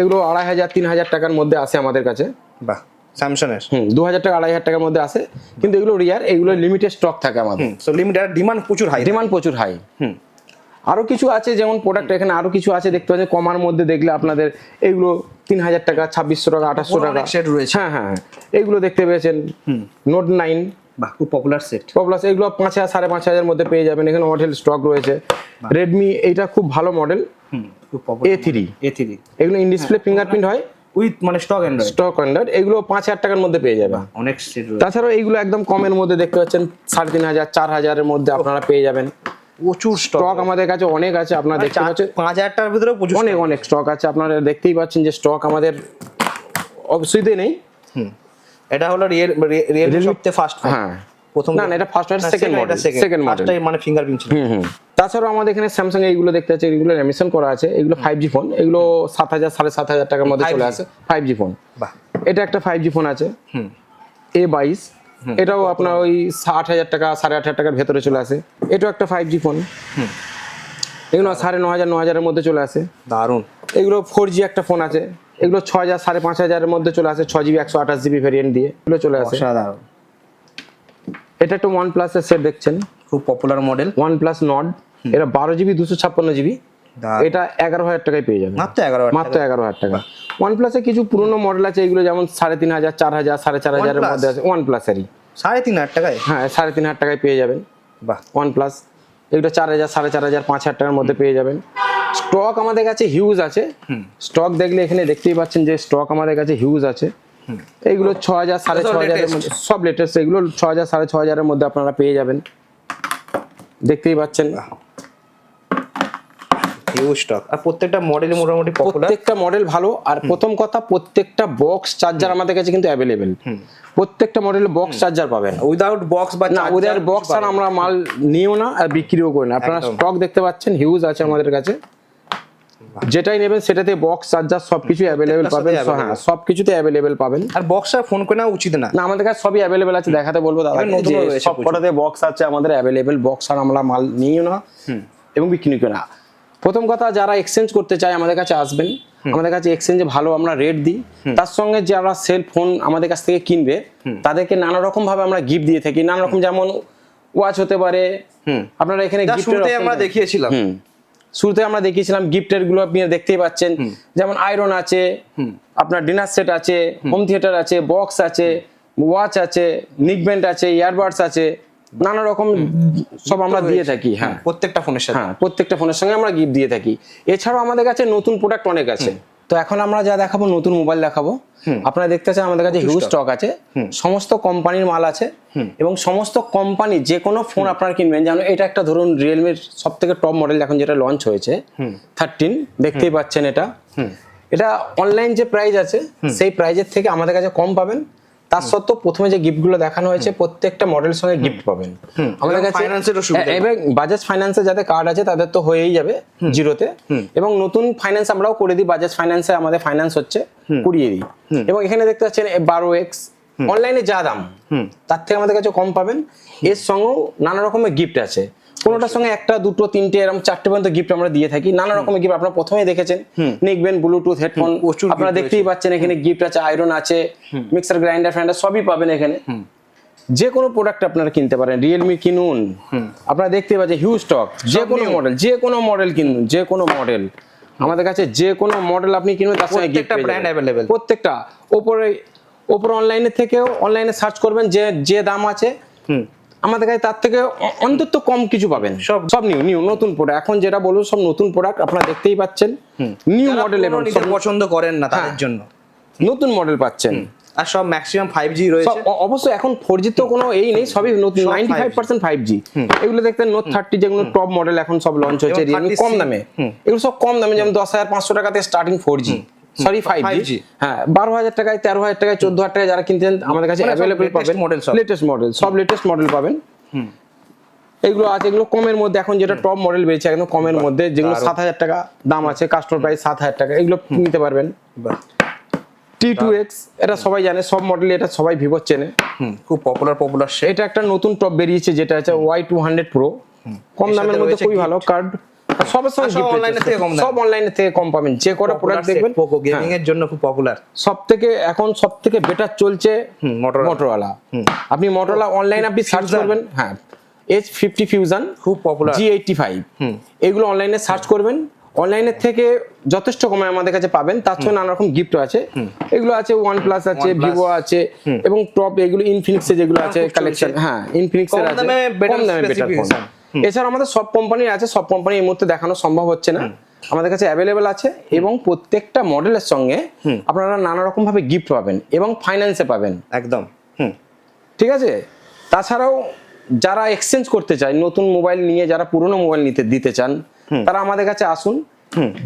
এগুলো আড়াই হাজার তিন হাজার টাকার মধ্যে আসে আমাদের কাছে। বাহ। স্যামসাং এর হুম দু হাজার টাকা আড়াই হাজার টাকার মধ্যে আসে কিন্তু এগুলো রিয়ার এগুলো লিমিটেড স্টক থাকে আমাদের। হুম সো লিমিটেড ডিমান্ড প্রচুর হাই ডিমান্ড প্রচুর হাই হুম। আরও কিছু আছে যেমন প্রোডাক্ট এখানে আরও কিছু আছে দেখতে পাচ্ছেন কমার মধ্যে দেখলে আপনাদের এগুলো তিন হাজার টাকা ছাব্বিশশো টাকা আঠাশশো টাকা। set রয়েছে। হ্যাঁ হ্যাঁ হ্যাঁ। এগুলো দেখতে পেয়েছেন নোট নাইন বাহ খুব পপুলার সেট প্লাস এগুলো পাঁচ হাজার সাড়ে পাঁচ হাজার মধ্যে পেয়ে যাবেন। এখানে মডেল স্টক রয়েছে। রেডমি এইটা খুব ভালো model hmm A three A three এগুলো ইন ডিসপ্লে ফিঙ্গারপ্রিন্ট হয়। উইথ মানে স্টক অ্যান্ড্রয়েড। স্টক অ্যান্ড্রয়েড এগুলো পাঁচ হাজার টাকার মধ্যে পেয়ে যাবেন। অনেক তাছাড়াও এইগুলো একদম কমের মধ্যে দেখতে পাচ্ছেন সাড়ে তিন হাজার চার হাজারের মধ্যে আপনারা পেয়ে যাবেন। প্রচুর স্টক আমাদের কাছে অনেক আছে আপনারা দেখতে পাচ্ছেন। পাঁচ হাজার টাকার ভিতরে প্রচুর অনেক অনেক স্টক আছে আপনারা দেখতেই পাচ্ছেন যে স্টক আমাদের অবশ্যই নেই। এটা হলো রিয়েল রিয়েলমি সবচেয়ে ফাস্ট হ্যাঁ। প্রথম না এটা ফার্স্ট আর সেকেন্ড মডেল সেকেন্ড মডেল মানে ফিঙ্গারপ্রিন্ট হুম হুম। তাছাড়াও আমাদের এখানে স্যামসাং এইগুলো দেখতে পাচ্ছি এগুলো রেমিশন করা আছে। এগুলো ফাইভ জি ফোন এগুলো সাত হাজার সাড়ে সাত হাজার টাকার মধ্যে চলে আসে। ফাইভ জি ফোন এটা একটা ফাইভ জি ফোন আছে। হুম। এ বাইশ। এটাও আপনার ওই ষাট হাজার টাকা সাড়ে আট হাজার টাকার ভেতরে চলে আসে। এটাও একটা ফাইভ জি ফোন এগুলো সাড়ে ন হাজার ন হাজারের মধ্যে চলে আসে। দারুণ। এগুলো ফোর জি একটা ফোন আছে। এগুলো ছ হাজার সাড়ে পাঁচ হাজারের মধ্যে চলে আসে। ছ জিবি একশো আঠাশ জিবি ভেরিয়েন্ট দিয়ে। এগুলো চলে আসে। এটা একটা ওয়ান প্লাসের সেট দেখছেন। খুব popular model one plus Nord এটা বারো জিবি দুশো ছাপ্পান্ন জিবি এটা এগারো হাজার টাকায় পেয়ে যাবে মাত্র এগারো মাত্র এগারো হাজার টাকা। ওয়ান প্লাসে কিছু পুরনো মডেল আছে এগুলো যেমন সাড়ে তিন হাজার চার হাজার সাড়ে চার হাজারের? মধ্যে আছে। ওয়ান প্লাসেরই সাড়ে তিন হাজার টাকায়? হ্যাঁ সাড়ে তিন হাজার টাকায় পেয়ে যাবেন। বাহ। ওয়ান প্লাস এগুলো চার হাজার সাড়ে চার হাজার পাঁচ হাজার টাকার মধ্যে পেয়ে যাবেন। স্টক আমাদের কাছে হিউজ আছে। স্টক দেখলে এখানে দেখতেই পাচ্ছেন যে স্টক আমাদের কাছে হিউজ আছে। এইগুলো ছ হাজার সাড়ে ছ হাজারের মধ্যে সব লেটেস্ট এগুলো ছ হাজার সাড়ে ছ হাজারের মধ্যে আপনারা পেয়ে যাবেন। দেখতেই পাচ্ছেন। হিউজ স্টক আর প্রত্যেকটা মডেল মোটামুটি প্রত্যেকটা মডেল ভালো। আর প্রথম কথা প্রত্যেকটা বক্স চার্জার আমাদের কাছে কিন্তু অ্যাভেলেবেল প্রত্যেকটা বক্স চার্জার পাবেন। উইদাউট বক্স বা না বক্স আর আমরা মাল নিও না আর বিক্রিও করি না। আপনারা স্টক দেখতে পাচ্ছেন হিউজ আছে আমাদের কাছে। যেটাই নেবেন সেটাতে বক্স চার্জার সবকিছু অ্যাভেলেবেল পাবেন হ্যাঁ সবকিছুতে অ্যাভেলেবেল পাবেন। আর বক্স আর ফোন করে নেওয়া উচিত না। না আমাদের কাছে সবই অ্যাভেলেবেল আছে দেখাতে বলব দাদা। এবার নতুনও রয়েছে সব প্রচুর। বক্স আছে আমাদের অ্যাভেলেবেল বক্স আর আমরা মাল নিও না। এবং বিক্রি করি না প্রথম কথা যারা এক্সচেঞ্জ করতে চায় আমাদের কাছে আসবেন। আমাদের কাছে এক্সচেঞ্জে ভালো আমরা রেট দিই। তার সঙ্গে যারা সেল ফোন আমাদের কাছ থেকে কিনবে তাদেরকে নানা রকম ভাবে আমরা গিফট দিয়ে থাকি। নানা রকম যেমন ওয়াচ হতে পারে। আপনারা এখানে গিফট আমরা দেখিয়েছিলাম। শুরুতে আমরা দেখিয়েছিলাম গিফটেরগুলো আপনি দেখতেই পাচ্ছেন। যেমন আয়রন আছে আপনার ডিনার সেট আছে হোম। থিয়েটার আছে বক্স আছে ওয়াচ আছে নিকব্যান্ড আছে ইয়ারবাডস আছে নানা রকম সব আমরা দিয়ে থাকি হ্যাঁ। প্রত্যেকটা ফোনের সাথে। হ্যাঁ প্রত্যেকটা ফোনের সঙ্গে আমরা গিফট দিয়ে থাকি। এছাড়াও আমাদের কাছে নতুন প্রোডাক্ট অনেক আছে। তো এখন আমরা যা দেখাবো নতুন মোবাইল দেখাবো। আপনারা দেখতে চান আমাদের কাছে হিউজ স্টক আছে। সমস্ত কোম্পানির মাল আছে। এবং সমস্ত কোম্পানি যে কোনো ফোন আপনারা কিনবেন যেমন এটা একটা ধরুন রিয়েলমির সব থেকে টপ মডেল এখন যেটা লঞ্চ হয়েছে। থার্টিন দেখতেই পাচ্ছেন এটা। এটা অনলাইন যে প্রাইস আছে সেই প্রাইজের থেকে আমাদের কাছে কম পাবেন। তার সত্ত্বেও প্রথমে যে গিফটগুলো দেখানো হয়েছে প্রত্যেকটা মডেলের সঙ্গে গিফট পাবেন। আমাদের কাছে এবং বাজাজ ফাইন্যান্সে যাদের কার্ড আছে তাদের তো হয়েই যাবে জিরোতে। এবং নতুন ফাইন্যান্স আমরাও করে দিই বাজাজ ফাইন্যান্সে আমাদের ফাইন্যান্স হচ্ছে করিয়ে দিই। এবং এখানে দেখতে পাচ্ছেন বারো এক্স অনলাইনে যা দাম তার থেকে আমাদের কাছে কম পাবেন। এর সঙ্গেও নানা রকমের গিফট আছে। কোনোটার সঙ্গে একটা দুটো তিনটে এরকম চারটে পর্যন্ত গিফট আমরা দিয়ে থাকি। নানা রকমের গিফট আপনারা প্রথমেই দেখেছেন। নিকবেন ব্লুটুথ হেডফোন প্রচুর আপনারা দেখতেই পাচ্ছেন এখানে গিফট আছে আয়রন আছে মিক্সার গ্রাইন্ডার ফ্যান্ডার সবই পাবেন এখানে। যে কোনো প্রোডাক্ট আপনারা কিনতে পারেন রিয়েলমি কিনুন। আপনারা দেখতে পাচ্ছেন হিউজ স্টক যে কোনো মডেল যে কোনো মডেল কিনুন যে কোনো মডেল আমাদের কাছে যে কোনো মডেল আপনি কিনবেন তার সঙ্গে গিফট brand available। প্রত্যেকটা। ওপরে ওপরে অনলাইনে থেকেও অনলাইনে সার্চ করবেন যে যে দাম আছে। আমাদের কাছে তার থেকে অন্তত কম কিছু পাবেন। সব। সব নিউ নিউ নতুন প্রোডাক্ট এখন যেটা বলব সব নতুন প্রোডাক্ট আপনারা দেখতেই পাচ্ছেন। নিউ মডেল এবং সব পছন্দ করেন না তাদের হ্যাঁ। জন্য। নতুন মডেল পাচ্ছেন। আর সব ম্যাক্সিমাম ফাইভ জি রয়েছে। অবশ্যই এখন ফোর জি তো কোনো এই নেই সবই নতুন। Ninety five percent five G এগুলো দেখতে নোট থার্টি যেগুলো টপ মডেল এখন সব লঞ্চ হচ্ছে রিয়েলমি কম দামে। এগুলো সব কম দামে যেমন দশ হাজার পাঁচশো টাকা থেকে starting four G sorry five G হ্যাঁ বারো হাজার টাকায় তেরো হাজার টাকায় চোদ্দ হাজার টাকায় যারা কিনতেন আমাদের কাছে অ্যাভেলেবল পাবেন। model সব। লেটেস্ট মডেল সব লেটেস্ট মডেল পাবেন। এগুলো আছে এগুলো কমের মধ্যে এখন যেটা টপ মডেল বেরিয়েছে একদম কমের মধ্যে যেগুলো সাত হাজার টাকা দাম আছে কাস্টমার প্রাইস সাত হাজার টাকা এগুলো নিতে পারবেন। টি টু এক্স এটা সবাই জানে সব মডেল এটা সবাই ভিভো চেনে। খুব পপুলার পপুলার এটা একটা নতুন টপ বেরিয়েছে যেটা আছে ওয়াই টু হান্ড্রেড প্রো কম দামের মধ্যে খুবই ভালো কার্ড সবের সঙ্গে সব। এর থেকে কম সব অনলাইনে থেকে কম পাবেন। যে কটা প্রোডাক্ট দেখবেন পোকো গেমিং এর জন্য খুব পপুলার সব থেকে এখন সব থেকে বেটার চলছে। মোটরওয়ালা আপনি মোটরওয়ালা অনলাইন আপনি সার্চ করবেন হ্যাঁ। এইচ ফিফটি ফিউজান খুব পপুলার জি এইটটি ফাইভ এগুলো অনলাইনে সার্চ করবেন। অনলাইনের থেকে যথেষ্ট কমে আমাদের কাছে পাবেন। তার সঙ্গে নানা রকম গিফট আছে। এগুলো আছে ওয়ান প্লাস আছে ভিভো আছে এবং টপ এগুলো ইনফিনিক্সে যেগুলো আছে কালেকশন হ্যাঁ ইনফিনিক্সের আছে। কম দামে বেটার ফোন specification। এছাড়া আমাদের সব কোম্পানির আছে সব কোম্পানি এই মুহূর্তে দেখানো সম্ভব হচ্ছে না। আমাদের কাছে অ্যাভেলেবেল আছে এবং প্রত্যেকটা মডেলের সঙ্গে আপনারা নানা রকম ভাবে গিফট পাবেন এবং ফাইন্যান্সে পাবেন। একদম। ঠিক আছে? তাছাড়াও যারা এক্সচেঞ্জ করতে চায় নতুন মোবাইল নিয়ে যারা পুরনো মোবাইল নিতে দিতে চান তারা আমাদের কাছে আসুন।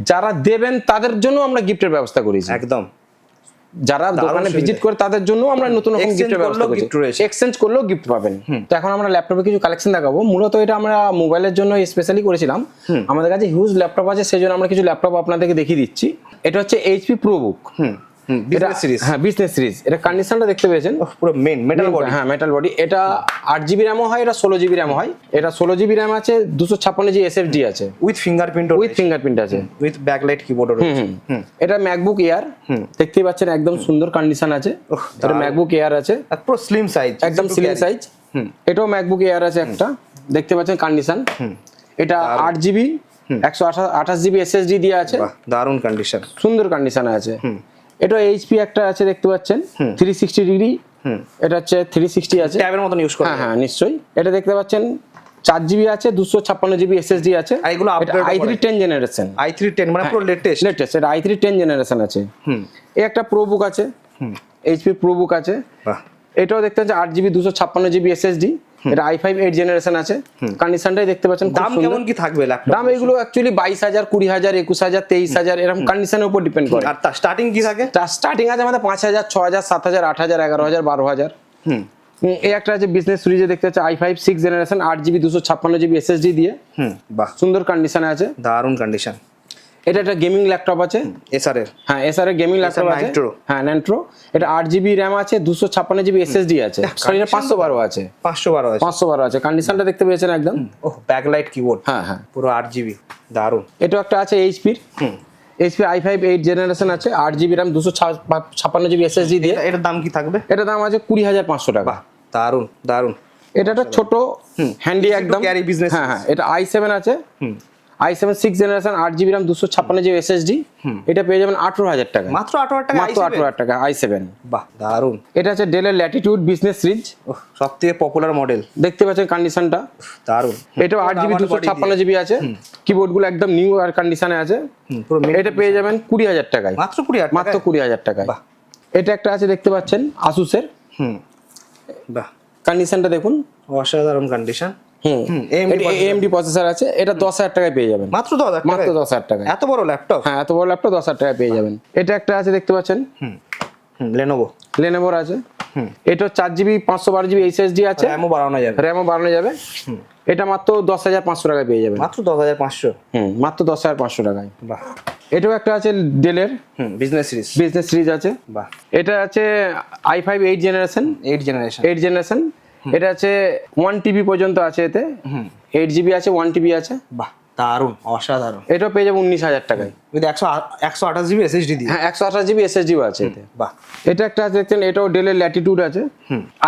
যারা দেবেন তাদের জন্য আমরা গিফটের ব্যবস্থা করেছি। একদম। যারা দোকানে ভিজিট করে তাদের জন্য আমরা নতুন রকম গিফটের ব্যবস্থা করেছি। এক্সচেঞ্জ করলেও গিফট পাবেন। তো এখন আমরা ল্যাপটপে কিছু কালেকশন দেখাবো। মূলত এটা আমরা মোবাইলের জন্য স্পেশালি করেছিলাম। আমাদের কাছে হিউজ ল্যাপটপ আছে সেই জন্য আমরা কিছু ল্যাপটপ আপনাদেরকে দেখিয়ে দিচ্ছি। এটা হচ্ছে HP pro book business series হ্যাঁ বিজনেস সিরিজ এটা কন্ডিশনটা দেখতে পেয়েছেন? পুরো মেন মেটাল বডি হ্যাঁ মেটাল বডি এটা আট জিবি র্যামও হয় এটা ষোলো জিবি র্যাম হয়। এটা ষোলো জিবি র্যাম আছে দুশো ছাপ্পান্ন জি এসএসডি আছে। উইথ ফিঙ্গারপ্রিন্ট উইথ ফিঙ্গারপ্রিন্ট আছে। উইথ ব্যাকলাইট কিবোর্ড রয়েছে। এটা ম্যাকবুক এয়ার দেখতেই পাচ্ছেন একদম সুন্দর কন্ডিশন আছে। এটা ম্যাকবুক এয়ার আছে। পুরো স্লিম সাইজ একদম স্লিম সাইজ এটাও ম্যাকবুক এয়ার আছে একটা। দেখতে পাচ্ছেন কন্ডিশন এটা আট জিবি একশো আঠাশ জিবি এসএসডি দিয়ে আছে। দারুণ কন্ডিশন সুন্দর কন্ডিশনে আছে। এটা এইচপি একটা আছে দেখতে পাচ্ছেন। Three sixty degree hmm. এটা হচ্ছে থ্রি সিক্সটি আছে। ট্যাবের মতন ইউজ করে হ্যাঁ হ্যাঁ নিশ্চয়ই। এটা দেখতে পাচ্ছেন চার জিবি আছে দুশো ছাপ্পান্ন জিবি এসএসডি আছে। আর এগুলো i? Three ten generation i three ten মানে পুরো লেটেস্ট লেটেস্ট এটা আই থ্রি টেন জেনারেশন আছে। হুম। এই একটা প্রো বুক আছে। হুম। এইচপি প্রো বুক আছে। এটাও দেখতে পাচ্ছেন আট জিবি দুশো ছাপ্পান্ন জিবি এসএসডি এটা আই ফাইভ এইট জেনারেশন আছে। কন্ডিশনটাই দেখতে পাচ্ছেন দাম কেমন কি থাকবে দাম এগুলো অ্যাকচুয়ালি বাইশ হাজার কুড়ি হাজার একুশ হাজার তেইশ হাজার এরকম কন্ডিশনের উপর ডিপেন্ড করে। আর স্টার্টিং কি থাকে? স্টার্টিং আছে আমাদের পাঁচ হাজার ছ হাজার সাত হাজার আট হাজার এগারো হাজার বারো হাজার। হুম। এই একটা আছে বিজনেস সিরিজে দেখতে পাচ্ছি আই ফাইভ সিক্স জেনারেশন আট জিবি দুশো ছাপ্পান্ন জিবি এসএসডি দিয়ে। হুম বাহ। সুন্দর কন্ডিশনে আছে। দারুণ কন্ডিশন এটা একটা গেমিং ল্যাপটপ আছে। এসআর এর হ্যাঁ এস আর গেমিং ল্যাপটপ আছে। হ্যাঁ ন্যান্ট্রো এটা আট জিবি র্যাম আছে দুশো ছাপ্পান্ন জিবি এসএসডি আছে। সরি পাঁচশো বারো আছে। পাঁচশো বারো আছে। পাঁচশো বারো আছে। কন্ডিশনটা দেখতে পেয়েছেন একদম? ওহ ব্যাকলাইট কিবোর্ড হ্যাঁ হ্যাঁ। পুরো আট জিবি দারুণ। এটা একটা আছে এইচপির হুম। HP i five eight generation আছে। আট জিবি র্যাম দুশো ছাপ্পান্ন জিবি এসএসডি দিয়ে। এটা- এটার দাম কি থাকবে? এটা দাম আছে কুড়ি হাজার পাঁচশো টাকা। দারুণ দারুণ। এটা একটা ছোট হ্যান্ডি একদম। ক্যারি বিজনেস হ্যাঁ হ্যাঁ। এটা আই সেভেন আছে। হুম। আই সেভেন সিক্স জেনারেশন আট জিবি র্যাম দুশো ছাপ্পান্ন জিবি এসএসডি এটা পেয়ে যাবেন আঠারো হাজার টাকা। মাত্র আঠারো হাজার টাকা মাত্র আঠারো হাজার টাকা আই সেভেন বাহ দারুণ। এটা আছে ডেলের ল্যাটিটিউড বিজনেস সিরিজ সব থেকে পপুলার মডেল দেখতে পাচ্ছেন কন্ডিশনটা দারুণ। এটা আট জিবি দুশো ছাপ্পান্ন জিবি আছে। কিবোর্ডগুলো একদম নিউ আর কন্ডিশনে আছে। এটা পেয়ে যাবেন কুড়ি হাজার টাকায়। মাত্র কুড়ি মাত্র? কুড়ি হাজার টাকায়। বাহ। এটা একটা আছে দেখতে পাচ্ছেন আসুসের হুম। বাহ। কন্ডিশনটা দেখুন। অসাধারণ কন্ডিশন হুম। এএমডি প্রসেসর আছে এটা দশ হাজার টাকায় পেয়ে যাবেন। মাত্র দশ হাজার মাত্র দশ হাজার টাকায়। এত বড় ল্যাপটপ হ্যাঁ এত বড় ল্যাপটপ দশ হাজার টাকায় পেয়ে যাবেন। এটা একটা আছে দেখতে পাচ্ছেন? হুম লেনোভো লেনোভোর আছে। হুম। এটা চার জিবি পাঁচশো বারো জিবি এইচএসডি আছে। র্যামও বাড়ানো যাবে। র্যামও বাড়ানো যাবে। এটা মাত্র দশ হাজার পাঁচশো টাকায় পেয়ে যাবেন। মাত্র দশ হাজার পাঁচশো? হুম মাত্র দশ হাজার পাঁচশো টাকায়। বাহ। এটাও একটা আছে ডেলের hmm business series business series আছে। বাহ। এটা আছে i five eight generation eight generation eight generation এটা আছে ওয়ান টিবি পর্যন্ত আছে এতে। এইট জিবি আছে ওয়ান টিবি আছে। বাহ দারুণ অসাধারণ। এটাও পেয়ে যাব উনিশ হাজার টাকায়। উইথ একশো একশো আঠাশ জিবি এসএসডি দিয়ে। হ্যাঁ একশো আঠাশ জিবি এসএসডিও আছে এতে। বাহ। এটা একটা আছে দেখছেন এটাও ডেলের ল্যাটিটিউড আছে।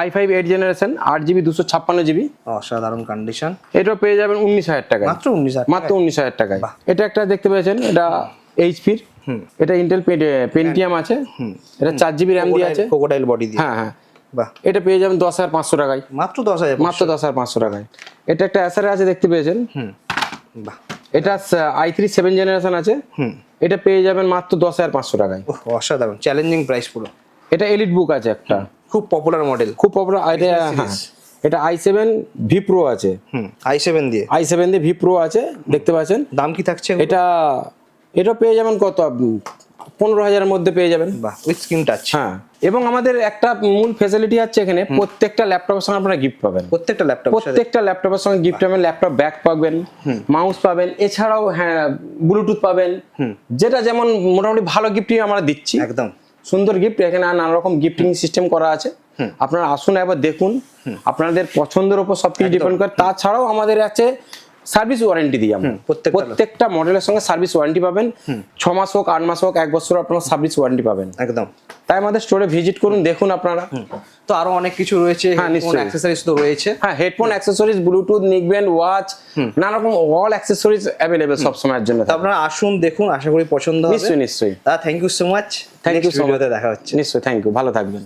আই ফাইভ এইট জেনারেশন আট জিবি দুশো ছাপ্পান্ন জিবি অসাধারণ কন্ডিশন এটাও পেয়ে যাবেন উনিশ হাজার টাকায়। মাত্র উনিশ হাজার মাত্র উনিশ হাজার টাকায়। এটা একটা দেখতে পেয়েছেন এটা এইচপির এটা ইন্টেল পেন্টিয়াম আছে। এটা চার জিবি র্যাম দিয়ে আছে। ক্রোকোডাইল বডি দিয়ে। হ্যাঁ হ্যাঁ। এটা পেয়ে যাবেন দশ হাজার পাঁচশো টাকায়। মাত্র দশ হাজার মাত্র দশ হাজার পাঁচশো টাকায়। এটা একটা অ্যাসারে আছে দেখতে পেয়েছেন? হুম। বাহ। এটা আই থ্রি সেভেন জেনারেশন আছে। হুম। এটা পেয়ে যাবেন মাত্র দশ হাজার পাঁচশো টাকায়। অসাধারণ। চ্যালেঞ্জিং প্রাইস পুরো। এটা এলিট বুক আছে একটা। খুব পপুলার মডেল খুব পপুলার এটা হ্যাঁ। এটা আই সেভেন ভি প্রো আছে। হুম আই সেভেন দিয়ে। আই সেভেন দিয়ে ভি প্রো আছে দেখতে পাচ্ছেন? দাম কি থাকছে? এটা এটা পেয়ে যাবেন কত? পনেরো হাজারের মধ্যে পেয়ে যাবেন। বাহ উইথ স্ক্রিন টাচ হ্যাঁ এবং আমাদের একটা মূল ফেসিলিটি হচ্ছে এখানে প্রত্যেকটা ল্যাপটপের সঙ্গে আপনারা গিফট পাবেন। প্রত্যেকটা ল্যাপটপ প্রত্যেকটা ল্যাপটপের সঙ্গে গিফট পাবেন ল্যাপটপ ব্যাগ পাবেন মাউস পাবেন এছাড়াও হ্যাঁ ব্লুটুথ পাবেন। যেটা যেমন মোটামুটি ভালো গিফটই আমরা দিচ্ছি। একদম। সুন্দর গিফট এখানে নানা রকম গিফটিং সিস্টেম করা আছে। আপনারা আসুন একবার দেখুন। আপনাদের পছন্দের উপর সবকিছু ডিপেন্ড করে। তাছাড়াও আমাদের আছে সার্ভিস ওয়ারেন্টি দিই আমরা। প্রত্যেকটা মডেলের সঙ্গে সার্ভিস ওয়ারেন্টি পাবেন। ছ মাস হোক আট মাস হোক এক বছর আপনারা সার্ভিস ওয়ারেন্টি পাবেন। একদম। তাই আমাদের স্টোরে ভিজিট করুন দেখুন আপনারা। তো আরও অনেক কিছু রয়েছে হ্যাঁ, নিশ্চয়ই। অ্যাক্সেসরিজ তো রয়েছে। হ্যাঁ headphone accessories Bluetooth neckband watch নানা রকম অল অ্যাক্সেসরিজ অ্যাভেলেবেল সব সময়ের জন্য আপনারা আসুন দেখুন আশা করি পছন্দ হবে। নিশ্চয়ই নিশ্চয়ই। Thank you so much thank you much. ভিডিওতে দেখা হচ্ছে। নিশ্চয়ই থ্যাংক ইউ ভালো থাকবেন।